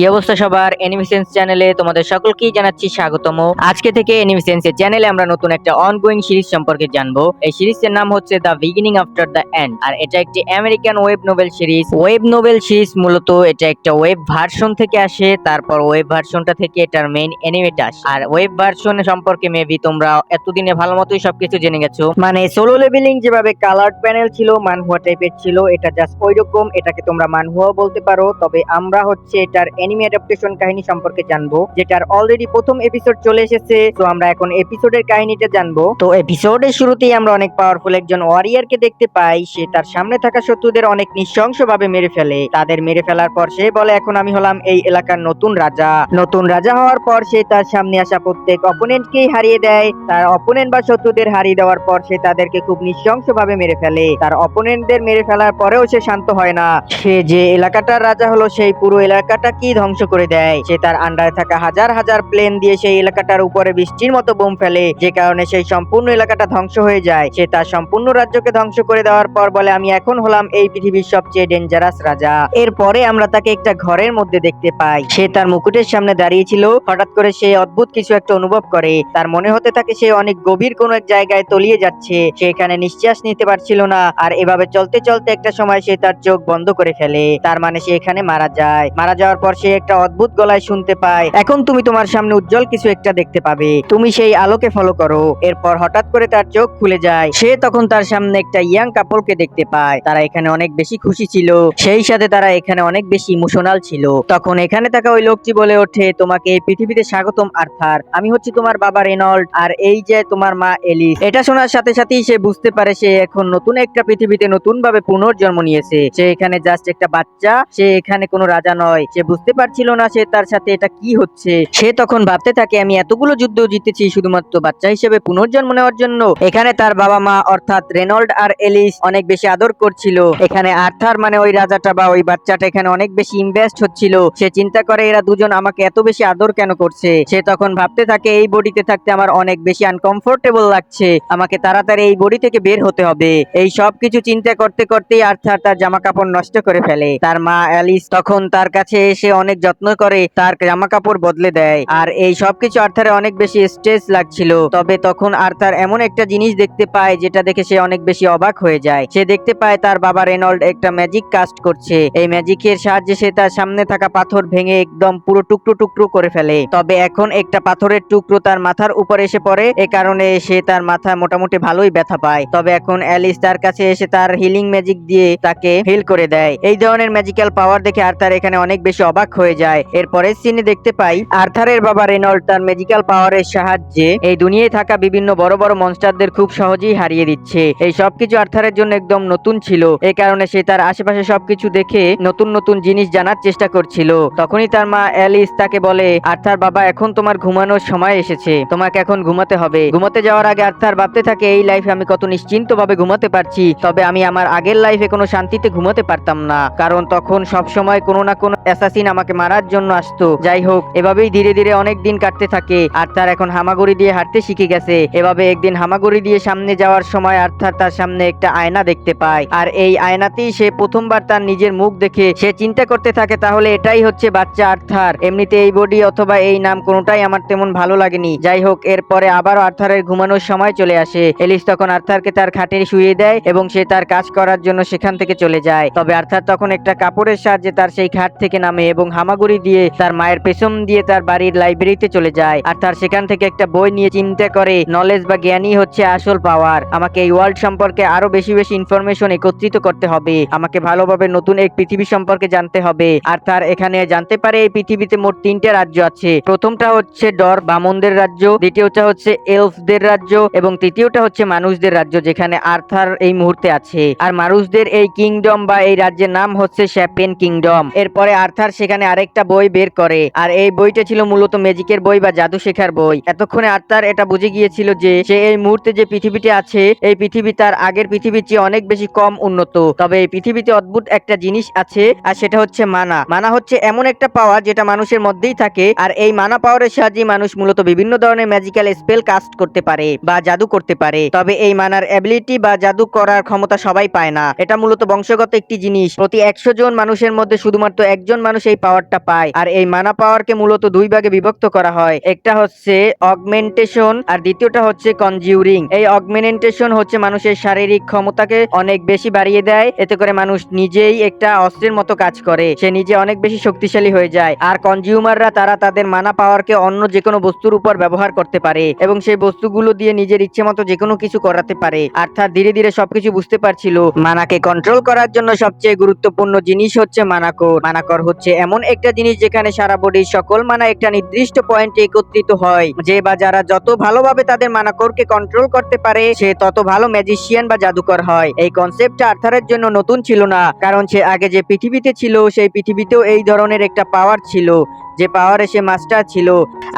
কি অবস্থা সবার? অ্যানিমেশনস চ্যানেলে তোমাদের সকলকেই জানাচ্ছি স্বাগতম। আজকে থেকে অ্যানিমেশনস এর চ্যানেলে আমরা নতুন একটা অনগোয়িং সিরিজ সম্পর্কে জানব। এই সিরিজের নাম হচ্ছে the beginning after the end আর এটা একটি American web novel series web novel series মূলত এটা একটা ওয়েব ভার্সন থেকে আসে, তারপর ওয়েব ভার্সনটা থেকে এটার মেইন অ্যানিমেট আসে। আর ওয়েব ভার্সন সম্পর্কে মেবি তোমরা এতদিনে ভালো মতোই সবকিছু জেনে গেছো। মানে সোলো লেভেলিং যেভাবে কালার্ড প্যানেল ছিল মানহুয়া টাইপের ছিল, এটা জাস্ট ওই রকম এটাকে তোমরা মানহুয়াও বলতে পারো। তবে আমরা হচ্ছে এটার অ্যানিমে অ্যাডাপ্টেশন কাহিনী সম্পর্কে জানব, যেটার অলরেডি প্রথম এপিসোড চলে এসেছে, তো আমরা এখন এপিসোডের কাহিনীটা জানব। তো এপিসোডের শুরুতেই আমরা অনেক পাওয়ারফুল একজন ওয়ারিয়ারকে দেখতে পাই, সে তার সামনে থাকা শত্রুদের অনেক নৃশংসভাবে মেরে ফেলে। তাদের মেরে ফেলার পর সে বলে, এখন আমি হলাম এই এলাকার নতুন রাজা। নতুন রাজা হওয়ার পর সে তার সামনে আসা প্রত্যেক অপোনেন্টকেই হারিয়ে দেয়। তার অপোনেন্ট বা শত্রুদের হারিয়ে দেওয়ার পর সে তাদেরকে খুব নৃশংসভাবে মেরে ফেলে। তার অপোনেন্টদের মেরে ফেলার পরেও সে শান্ত হয় না। সে যে এলাকাটার রাজা হলো, সেই পুরো এলাকাটা কি ধ্বংস করে দেয়। সে তার আন্ডারে থাকা হাজার হাজার প্লেন দিয়ে সেই এলাকাটার উপরে বৃষ্টির মতো বোম ফেলে, যে কারণে সেই সম্পূর্ণ এলাকাটা ধ্বংস হয়ে যায়। সে তার সম্পূর্ণ রাজ্যকে ধ্বংস করে দেওয়ার পর বলে, আমি এখন হলাম এই পৃথিবীর সবচেয়ে ডেঞ্জারাস রাজা। এরপরে আমরা তাকে একটা ঘরের মধ্যে দেখতে পাই। সে তার মুকুটের সামনে দাঁড়িয়েছিল হঠাৎ করে সে অদ্ভুত কিছু একটা অনুভব করে। তার মনে হতে থাকে সে অনেক গভীর কোনো এক জায়গায় তলিয়ে যাচ্ছে। সে এখানে নিঃশ্বাস নিতে পারছিল না। আর এভাবে চলতে চলতে একটা সময় সে তার চোখ বন্ধ করে ফেলে। তার মানে সে এখানে মারা যায়। মারা যাওয়ার পর সে একটা অদ্ভুত গলায় শুনতে পায়। এখন তুমি তোমার সামনে উজ্জ্বল কিছু একটা দেখতে পাবে। তুমি সেই আলোকে ফলো করো। এরপর হঠাৎ করে তার চোখ খুলে যায়। সে তখন তার সামনে একটা ইয়াং কাপলকে দেখতে পায়। তারা এখানে অনেক বেশি খুশি ছিল। সেই সাথে তারা এখানে অনেক বেশি ইমোশনাল ছিল। তখন এখানে থাকা ওই লোকটি বলে ওঠে, তোমাকে এই পৃথিবীতে স্বাগতম, আর্থার। আমি হচ্ছি তোমার বাবা রেনল্ড, আর এই যে তোমার মা এলিস। এটা শোনার সাথে সাথেই সে বুঝতে পারে সে এখন নতুন একটা পৃথিবীতে নতুন ভাবে পুনর্জন্ম নিয়েছে। সে এখানে জাস্ট একটা বাচ্চা। সে এখানে কোনো রাজা নয়। সে বুঝতে পারছিল না সে তার সাথে এটা কি হচ্ছে। সে তখন ভাবতে থাকে, আমি এতগুলো যুদ্ধ জিতেছি শুধুমাত্র বাচ্চা হিসেবে পুনর্জন্ম নেওয়ার জন্য। এখানে তার বাবা মা অর্থাৎ রেনল্ড আর এলিস অনেক বেশি আদর করছিল। এখানে আর্থার মানে ওই রাজাটা বা ওই বাচ্চাটা এখানে অনেক বেশি ইনভেস্ট হচ্ছিল। সে চিন্তা করে, এরা দুজন আমাকে এত বেশি আদর কেন করছে? সে তখন ভাবতে থাকে, এই বডিতে থাকতে আমার অনেক বেশি আনকমফোর্টেবল লাগছে। আমাকে তাড়াতাড়ি এই বডি থেকে বের হতে হবে। এই সব কিছু চিন্তা করতে করতেই আর্থার তার জামা কাপড় নষ্ট করে ফেলে। তার মা অ্যালিস তখন তার কাছে এসে অনেক যত্ন করে তার জামা কাপড় বদলে দেয়। আর এই সবকিছু আর্থারে অনেক বেশি স্ট্রেস লাগছিল। তবে তখন আর্থার এমন একটা জিনিস দেখতে পায় যেটা দেখে সে অনেক বেশি অবাক হয়ে যায়। সে দেখতে পায় তার বাবা রেনল্ড একটা ম্যাজিক কাস্ট করছে। এই ম্যাজিকের সাহায্যে সে তার সামনে থাকা পাথর ভেঙে একদম পুরো টুকরো টুকরো করে ফেলে। তবে এখন একটা পাথরের টুকরো তার মাথার উপর এসে পড়ে। এ কারণে সে তার মাথা মোটামুটি ভালোই ব্যথা পায়। তবে এখন অ্যালিস তার কাছে এসে তার হিলিং ম্যাজিক দিয়ে তাকে হিল করে দেয়। এই ধরনের ম্যাজিক্যাল পাওয়ার দেখে আর্থার এখানে অনেক বেশি অবাক হয়ে যায়। এরপরের সিনে দেখতে পাই আর্থারের বাবা রেনল্ড তার ম্যাজিক্যাল পাওয়ারের সাহায্যে এই দুনিয়ায় থাকা বিভিন্ন বড় বড় মনস্টারদের খুব সহজেই হারিয়ে দিচ্ছে। এই সবকিছু আর্থারের জন্য একদম নতুন ছিল। এই কারণে সে তার আশেপাশে সবকিছু দেখে নতুন নতুন জিনিস জানার চেষ্টা করছিল। তখনই তার মা অ্যালিস তাকে বলে, আর্থার বাবা, এখন তোমার ঘুমানোর সময় এসেছে। তোমাকে এখন ঘুমাতে হবে। ঘুমাতে যাওয়ার আগে আর্থার ভাবতে থাকে, এই লাইফে আমি কত নিশ্চিন্ত ভাবে ঘুমাতে পারছি। তবে আমি আমার আগের লাইফে কোনো শান্তিতে ঘুমাতে পারতাম না। কারণ তখন সব সময় কোনো না কোনো অ্যাসাসিন আমাকে মারার জন্য আসতো। যাই হোক, এভাবেই ধীরে ধীরে অনেক দিন কাটতে থাকে আর্থার এখন হামাগুড়ি দিয়ে হাঁটতে শিখে গেছে। এভাবে একদিন হামাগুড়ি দিয়ে সামনে যাওয়ার সময় আর্থার তার সামনে একটা আয়না দেখতে পায়। আর এই আয়নাতেই সে প্রথমবার তার নিজের মুখ দেখে সে চিন্তা করতে থাকে, তাহলে এটাই হচ্ছে বাচ্চা আর্থার। এমনিতে এই বডি অথবা এই নাম কোনোটাই আমার তেমন ভালো লাগেনি। যাই হোক, এরপরে আবারও আর্থারের ঘুমানোর সময় চলে আসে। এলিস তখন আর্থারকে তার খাটে শুয়ে দেয় এবং সে তার কাজ করার জন্য সেখান থেকে চলে যায়। তবে আর্থার তখন একটা কাপড়ের সাহায্যে তার সেই খাট থেকে নামে এবং হামাগুড়ি দিয়ে তার মায়ের পেছন দিয়ে তার বাড়ির লাইব্রেরিতে চলে যায়। আর তার সেখান থেকে একটা বই নিয়ে চিন্তা করে নলেজ বা জ্ঞানই হচ্ছে আসল পাওয়ার আমাকে এই ওয়ার্ল্ড সম্পর্কে আরও বেশি বেশি ইনফরমেশন একত্রিত করতে হবে। আমাকে ভালোভাবে নতুন এক পৃথিবী সম্পর্কে জানতে হবে। আর তার এখানে জানতে পারে এই পৃথিবীতে মোট তিনটে রাজ্য আছে। প্রথমটা হচ্ছে ডর, বামনদের রাজ্য। দ্বিতীয়টা হচ্ছে এলফদের রাজ্য। এবং তৃতীয়টা হচ্ছে মানুষদের রাজ্য, যেখানে আর্থার এই মুহূর্তে আছে। আর মানুষদের এই কিংডম বা এই রাজ্যের নাম হচ্ছে শ্যাপেন কিংডম এরপরে আর্থার সেখানে আরেকটা বই বের করে। আর এই বইটা ছিল মূলত ম্যাজিকের বই বা জাদু শেখার বই। এতক্ষণে আর্থার এটা বুঝে গিয়েছিল যে, সে এই মুহূর্তে যে পৃথিবীতে আছে, এই পৃথিবী তার আগের পৃথিবীর চেয়ে অনেক বেশি কম উন্নত। তবে এই পৃথিবীতে অদ্ভুত একটা জিনিস আছে, আর সেটা হচ্ছে মানা। মানা হচ্ছে এমন একটা পাওয়ার যেটা মানুষের মধ্যেই থাকে, আর এই মানা পাওয়ারের সাহায্যে মানুষ মূলত বিভিন্ন ধরনের ম্যাজিক্যাল স্পেল কাস্ট করতে পারে বা জাদু করতে পারে। তবে এই মানার অ্যাবিলিটি বা জাদু করার ক্ষমতা সবাই পায় না। এটা মূলত বংশগত একটি জিনিস। প্রতি একশো জন মানুষের মধ্যে শুধুমাত্র একজন মানুষ এই পাওয়ারটা পায়। আর এই মানা পাওয়ারকে মূলত দুই ভাগে বিভক্ত করা হয়। একটা হচ্ছে অগমেন্টেশন আর দ্বিতীয়টা হচ্ছে কনজিউরিং এই অগমেন্টেশন হচ্ছে মানুষের শারীরিক ক্ষমতাকে অনেক বেশি বাড়িয়ে দেয়। এতে করে মানুষ নিজেই একটা অস্ত্রের মতো কাজ করে। সে নিজে অনেক বেশি শক্তিশালী হয়ে যায়। আর কনজিউমাররা তারা তাদের মানা পাওয়ারকে অন্য যে কোনো বস্তুর উপর ব্যবহার করতে পারে এবং সেই বস্তুগুলো দিয়ে নিজের ইচ্ছে মতো যে কোনো কিছু করাতে পারে। অর্থাৎ ধীরে ধীরে সবকিছু বুঝতে পারছিল। মানাকে কন্ট্রোল করার জন্য সবচেয়ে গুরুত্বপূর্ণ জিনিস হচ্ছে মানাকর মানাকর হচ্ছে এমন একটা জিনিস যেখানে সারা বডির সকল মানা একটা নির্দিষ্ট পয়েন্টে একত্রিত হয়, যে বা যারা যত ভালোভাবে তাদের মানাকরকে কন্ট্রোল করতে পারে, সে তত ভালো ম্যাজিশিয়ান বা জাদুকর হয়। এই কনসেপ্টটা আর্থারের জন্য নতুন ছিল না, কারণ সে আগে যে পৃথিবীতে ছিল, সেই পৃথিবীতেও এই ধরনের একটা পাওয়ার ছিল। যে পাওয়ারে সে মাস্টার ছিল,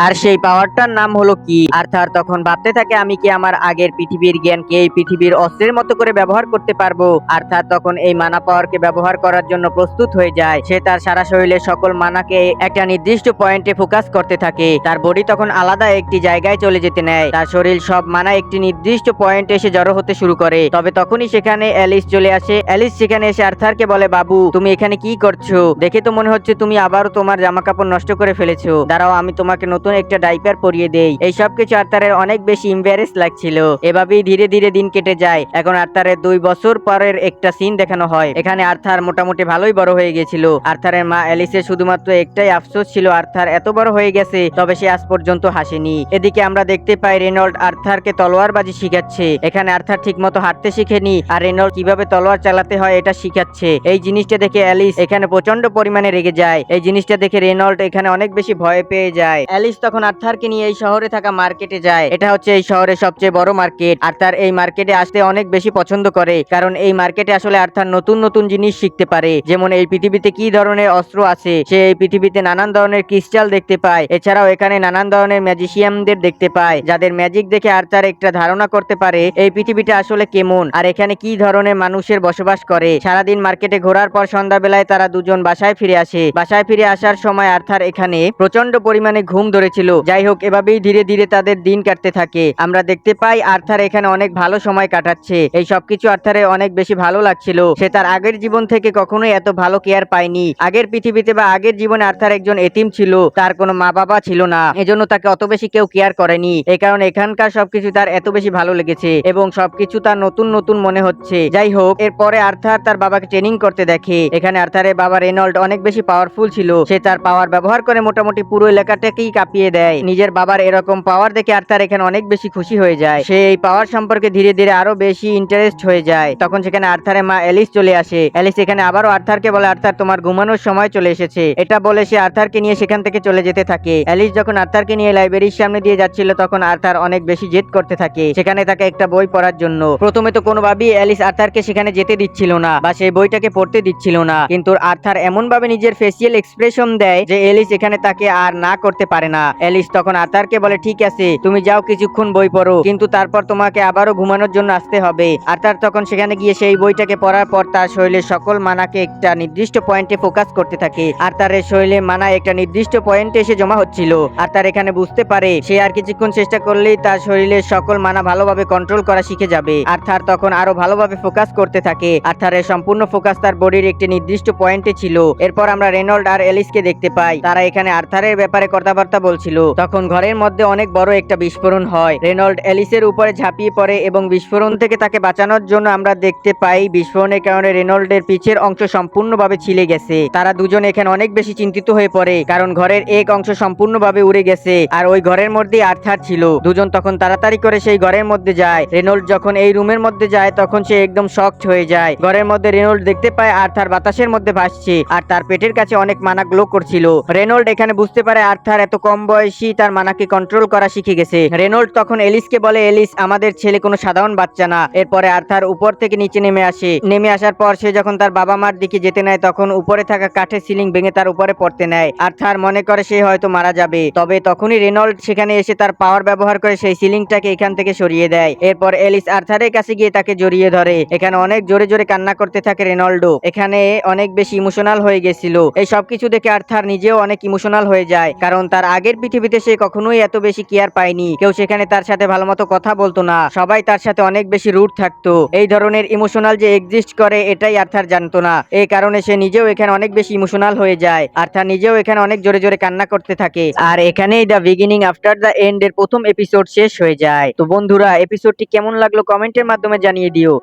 আর সেই পাওয়ারটার নাম হলো কি? আর্থার, তখন ভাবতে থাকে আমি কি আমার আগের পৃথিবীর জ্ঞানকে এই পৃথিবীর অস্ত্রের মতো করে ব্যবহার করতে পারব? আর্থার তখন এই মানা পাওয়ারকে ব্যবহার করার জন্য প্রস্তুত হয়ে যায়। সে তার সারা শরীরের সকল মানাকে একটা নির্দিষ্ট পয়েন্টে ফোকাস করতে থাকে। তার বডি তখন আলাদা একটি জায়গায় চলে যেতে নেয়। তার শরীর সব মানা একটি নির্দিষ্ট পয়েন্টে এসে জড়ো হতে শুরু করে। তবে তখনই সেখানে অ্যালিস চলে আসে। অ্যালিস সেখানে এসে আর্থারকে বলে, বাবু, তুমি এখানে কি করছ? দেখে তো মনে হচ্ছে তুমি আবারও তোমার জামা কাপড় নষ্ট করে ফেলেছো। দাঁড়াও, আমি তোমাকে নতুন একটা ডাইপার পরিয়ে দেই। এই সব কিছু আর্থারের অনেক বেশি ইম্বারেস লাগছিল। এভাবেই ধীরে ধীরে দিন কেটে যায়। এখন আর্থারের দুই বছর পরের একটা সিন দেখানো হয়। এখানে আর্থার মোটামুটি ভালোই বড় হয়ে গেছিল। আর্থারের মা অ্যালিসের শুধুমাত্র একটাই আফসোস ছিল, আর্থার এত বড় হয়ে গেছে, তবে সে আজ পর্যন্ত হাসেনি। এদিকে আমরা দেখতে পাই রেনল্ড আর্থারকে তলোয়ারবাজি শিখাচ্ছে। এখানে আর্থার ঠিকমতো হাঁটতে শিখেনি, আর রেনল্ড কীভাবে তলোয়ার চালাতে হয় এটা শিখাচ্ছে। এই জিনিসটা দেখে অ্যালিস এখানে প্রচণ্ড পরিমাণে রেগে যায়। এই জিনিসটা দেখে রেনল্ড এখানে অনেক বেশি ভয় পেয়ে যায়। অ্যালিস তখন আর্থারকে নিয়ে এই শহরে থাকা মার্কেটে যায়। এটা হচ্ছে এই শহরের সবচেয়ে বড় মার্কেট। আর্থার এই মার্কেটে আসতে অনেক বেশি পছন্দ করে, কারণ এই মার্কেটে আসলে আর্থার নতুন নতুন জিনিস শিখতে পারে। যেমন এই পৃথিবীতে কি ধরনের অস্ত্র আছে, সে এই পৃথিবীতে নানান ধরনের ক্রিস্টাল দেখতে পায়। এছাড়াও এখানে নানান ধরনের ম্যাজিশিয়ানদের দেখতে পায়, যাদের ম্যাজিক দেখে আর্থার একটা ধারণা করতে পারে, এই পৃথিবীটা আসলে কেমন, আর এখানে কি ধরনের মানুষের বসবাস করে। সারাদিন মার্কেটে ঘোরার পর সন্ধ্যাবেলায় তারা দুজন বাসায় ফিরে আসে। বাসায় ফিরে আসার সময় আর্থার এখানে প্রচণ্ড পরিমাণে ঘুম ধরেছিল। যাই হোক, এভাবেই ধীরে ধীরে তাদের দিন কাটতে থাকে। আমরা দেখতে পাই আর্থার এখানে অনেক ভালো সময় কাটাচ্ছে। এই সবকিছু আর্থারের অনেক বেশি ভালো লাগছিল। সে তার আগের জীবন থেকে কখনোই এত ভালো কেয়ার পায়নি। আগের পৃথিবীতে বা আগের জীবনে আর্থার একজন এতিম ছিল। তার কোনো মা বাবা ছিল না। এজন্য তাকে অত বেশি কেউ কেয়ার করেনি। এই কারণে এখানকার সবকিছু তার এত বেশি ভালো লেগেছে এবং সবকিছু তার নতুন নতুন মনে হচ্ছে। যাই হোক, এরপরে আর্থার তার বাবাকে ট্রেনিং করতে দেখে। এখানে আর্থারের বাবা রেনল্ড অনেক বেশি পাওয়ারফুল ছিল। সে তার পাওয়ার ব্যবহার করে মোটামুটি পুরো এলাকাটাকেই কাঁপিয়ে দেয়। নিজের বাবার এরকম পাওয়ার দেখে আর্থার এখানে অনেক বেশি খুশি হয়ে যায়। সে এই পাওয়ার সম্পর্কে ধীরে ধীরে আরও বেশি ইন্টারেস্ট হয়ে যায়। তখন সেখানে আর্থারের মা এলিস চলে আসে। এলিস এখানে আবারও আর্থারকে বলে, আর্থার, তোমার ঘুমানোর সময় চলে এসেছে। এটা বলে সে আর্থারকে নিয়ে সেখান থেকে চলে যেতে থাকে। এলিস যখন আর্থারকে নিয়ে লাইব্রেরির সামনে দিয়ে যাচ্ছিল, তখন আর্থার অনেক বেশি জেদ করতে থাকে। সেখানে তাকে একটা বই পড়ার জন্য। প্রথমে তো কোনোভাবেই এলিস আর্থারকে সেখানে যেতে দিচ্ছিল না বা সেই বইটাকে পড়তে দিচ্ছিল না। কিন্তু আর্থার এমন ভাবে নিজের ফেসিয়াল এক্সপ্রেশন দেয় যে এলিস এখানে তাকে আর না করতে পারে না। এলিস তখন আর্থারকে বলে, ঠিক আছে, তুমি যাও কিছুক্ষণ বই পড়ো, কিন্তু তারপর তোমাকে আবারও ঘুমানোর জন্য আসতে হবে। আর্থার তখন সেখানে গিয়ে সেই বইটাকে পড়ার পর তার শরীরের সকল মানাকে একটা নির্দিষ্ট পয়েন্টে ফোকাস করতে থাকে। আর তার শরীরে মানা একটা নির্দিষ্ট পয়েন্টে এসে জমা হচ্ছিল। আর তার এখানে বুঝতে পারে, সে আর কিছুক্ষণ চেষ্টা করলেই তার শরীরের সকল মানা ভালোভাবে কন্ট্রোল করা শিখে যাবে। আর তার তখন আরও ভালোভাবে ফোকাস করতে থাকে। আর তার সম্পূর্ণ ফোকাস তার বডির একটি নির্দিষ্ট পয়েন্টে ছিল। এরপর আমরা রেনল্ড আর এলিসকে দেখতে পাই। তারা এখানে আর্থারের ব্যাপারে কথাবার্তা বলছিল। তখন ঘরের মধ্যে অনেক বড় একটা বিস্ফোরণ হয়। রেনল্ড এলিসের উপরে ঝাঁপিয়ে পড়ে এবং বিস্ফোরণ থেকে তাকে বাঁচানোর জন্য আমরা দেখতে পাই, বিস্ফোরণের কারণে রেনল্ডের পিছের অংশ সম্পূর্ণভাবে ছিলে গেছে। তারা দুজন এখানে অনেক বেশি চিন্তিত হয়ে পড়ে, কারণ ঘরের এক অংশ সম্পূর্ণভাবে উড়ে গেছে আর ওই ঘরের মধ্যে আর্থার ছিল। দুজন তখন তাড়াতাড়ি করে সেই ঘরের মধ্যে যায়। রেনল্ড যখন এই রুমের মধ্যে যায়, তখন সে একদম শকড হয়ে যায়। ঘরের মধ্যে রেনল্ড দেখতে পায়, আর্থার বাতাসের মধ্যে ভাসছে আর তার পেটের কাছে অনেক মানা গ্লো করছিল। রেনল্ড এখানে বুঝতে পারে আর্থার এত কম বয়সী তার মানাকে কন্ট্রোল করা শিখে গেছে। রেনল্ড তখন এলিসকে বলে, এলিস, আমাদের ছেলে কোনো সাধারণ বাচ্চা না। এরপরে আর্থার উপর থেকে নিচে নেমে আসে। নেমে আসার পর সে যখন তার বাবা মার দিকে যেতে নেয়, তখন উপরে থাকা কাঠের সিলিং ভেঙে তার উপরে পড়তে নেয়। আর্থার মনে করে সে হয়তো মারা যাবে। তবে তখনই রেনল্ড সেখানে এসে তার পাওয়ার ব্যবহার করে সেই সিলিংটাকে এখান থেকে সরিয়ে দেয়। এরপর এলিস আর্থারের কাছে গিয়ে তাকে জড়িয়ে ধরে। এখানে অনেক জোরে জোরে কান্না করতে থাকে রেনল্ডো এখানে অনেক বেশি ইমোশনাল হয়ে গেছিল। এই সবকিছু দেখে আর্থার নিজেও অনেক অনেক ইমোশনাল হয়ে যায়। কারণ তার আগের পৃথিবীতে সে কখনোই এত বেশি কেয়ার পায়নি। কেউ সেখানে তার সাথে ভালো মতো কথা বলতো না। সবাই তার সাথে অনেক বেশি রুট থাকতো। এই ধরনের ইমোশনাল যে এক্সিস্ট করে, এটাই আর্থার জানতো না। এই কারণে সে নিজেও এখানে অনেক বেশি ইমোশনাল হয়ে যায়। আর্থার নিজেও এখানে অনেক জোরে জোরে কান্না করতে থাকে। আর এখানেই the beginning after the end এর প্রথম এপিসোড শেষ হয়ে যায়। তো বন্ধুরা এপিসোডটি কেমন লাগল কমেন্টের মাধ্যমে জানিয়ে দিও।